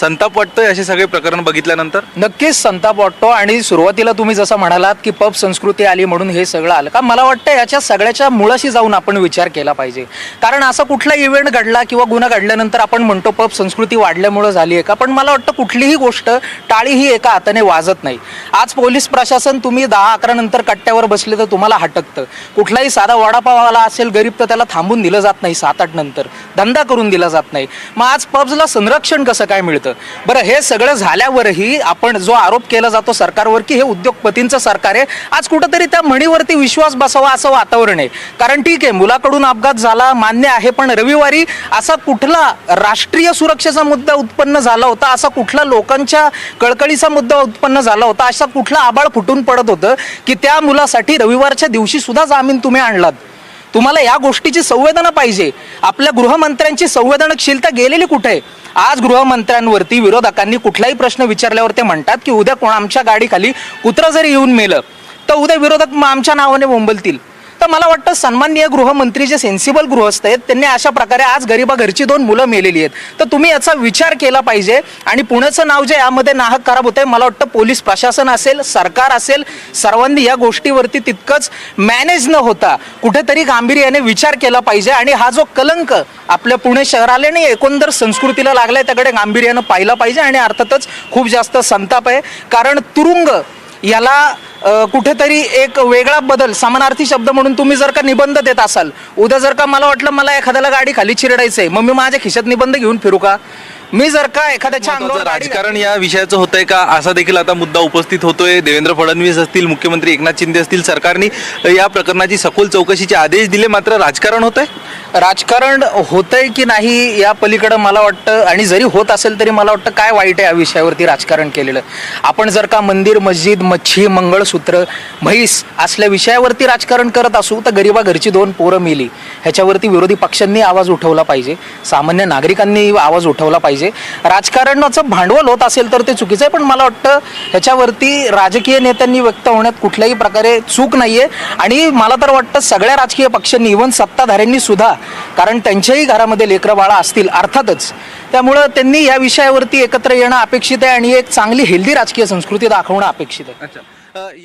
संताप वाटतोय असे सगळे प्रकरण बघितल्यानंतर? नक्कीच संताप वाटतो आणि सुरुवातीला तुम्ही जसं म्हणालात की पब संस्कृती आली म्हणून हे सगळं आलं. का मला वाटतं याच्या सगळ्याच्या मुळाशी जाऊन आपण विचार केला पाहिजे. कारण असा कुठला इव्हेंट घडला किंवा गुन्हा घडल्यानंतर आपण म्हणतो पब संस्कृती वाढल्यामुळं झाली आहे का? पण मला वाटतं कुठलीही गोष्ट टाळी ही एका हाताने वाजत नाही. आज पोलीस प्रशासन तुम्ही दहा अकरा नंतर कट्ट्यावर बसले तर तुम्हाला हटकतं. कुठलाही साधा वडापावाला असेल गरीब तर त्याला थांबून दिलं जात नाही सात आठ नंतर. धंदा करून दिला जात नाही. मग आज पब्सला संरक्षण कसं काय मिळतं? बरं हे सगळं झाल्यावरही आपण जो आरोप केला जातो सरकारवर की हे उद्योगपतींचं सरकार आहे आज कुठंतरी त्या म्हणीवरती विश्वास बसावा असं वातावरण आहे. कारण ठीक आहे मुलाकडून अपघात झाला मान्य आहे पण रविवारी असा कुठला राष्ट्रीय सुरक्षेचा मुद्दा उत्पन्न झाला होता असा कुठला लोकांच्या कळकळीचा मुद्दा उत्पन्न झाला होता असा कुठला आबाळ फुटून पडत होतं की त्या मुलासाठी रविवारच्या दिवशी सुद्धा जामीन तुम्ही आणलात? तुम्हाला या गोष्टीची संवेदना पाहिजे. आपल्या गृहमंत्र्यांची संवेदनशीलता गेलेली कुठे? आहे आज गृहमंत्र्यांवरती विरोधकांनी कुठलाही प्रश्न विचारल्यावर ते म्हणतात की उद्या कोण आमच्या गाडीखाली कुत्रा जरी येऊन मेलं तर उद्या विरोधक मग आमच्या नावाने बोंबलतील. तर मला वाटतं सन्माननीय गृहमंत्री जे सेन्सिबल गृहस्थ आहेत त्यांनी अशा प्रकारे आज गरीबा घरची दोन मुलं मेलेली आहेत. तर तुम्ही याचा विचार केला पाहिजे आणि पुण्याचं नाव जे यामध्ये नाहक खराब होतंय मला वाटतं पोलीस प्रशासन असेल सरकार असेल सर्वांनी या गोष्टीवरती तितकंच मॅनेज न होता कुठेतरी गांभीर्याने विचार केला पाहिजे आणि हा जो कलंक आपल्या पुणे शहराला आणि एकंदर संस्कृतीला लागलाय त्याकडे गांभीर्यानं पाहिलं पाहिजे आणि अर्थातच खूप जास्त संताप आहे. कारण तुरुंग याला कुठेतरी एक वेगळा बदल समानार्थी शब्द म्हणून तुम्ही जर का निबंध देत असाल उद्या जर का मला वाटलं मला एखाद्याला गाडी खाली आहे मग मी माझ्या खिशात निबंध घेऊन फिरू का? मी जर का महत्त्वाचं गाडी राजकारण या विषयाचं होतंय का? असा देखील आता मुद्दा उपस्थित होतोय. देवेंद्र फडणवीस असतील मुख्यमंत्री एकनाथ शिंदे असतील सरकारने या प्रकरणाची सखोल चौकशीचे आदेश दिले. मात्र राजकारण होतंय? राजकारण होतंय की नाही या पलीकडं मला वाटतं आणि जरी होत असेल तरी मला वाटतं काय वाईट आहे या विषयावरती राजकारण केलेलं. आपण जर का मंदिर मस्जिद मच्छी मंगळसूत्र म्हैस असल्या विषयावरती राजकारण करत असू तर गरिबा घरची दोन पोरं मिली. ह्याच्यावरती विरोधी पक्षांनी आवाज उठवला पाहिजे. सामान्य नागरिकांनी आवाज उठवला पाहिजे. राजकारणाचं भांडवल होत असेल तर ते चुकीचं आहे पण मला वाटतं ह्याच्यावरती राजकीय नेत्यांनी व्यक्त होण्यात कुठल्याही प्रकारे चूक नाहीये. आणि मला तर वाटतं सगळ्या राजकीय पक्षांनी इव्हन सत्ताधाऱ्यांनी सुद्धा कारण त्यांच्याही घरामध्ये लेकरं बाळा असतील अर्थातच. त्यामुळं त्यांनी या विषयावरती एकत्र येणं अपेक्षित आहे आणि एक चांगली हेल्दी राजकीय संस्कृती दाखवणं अपेक्षित आहे.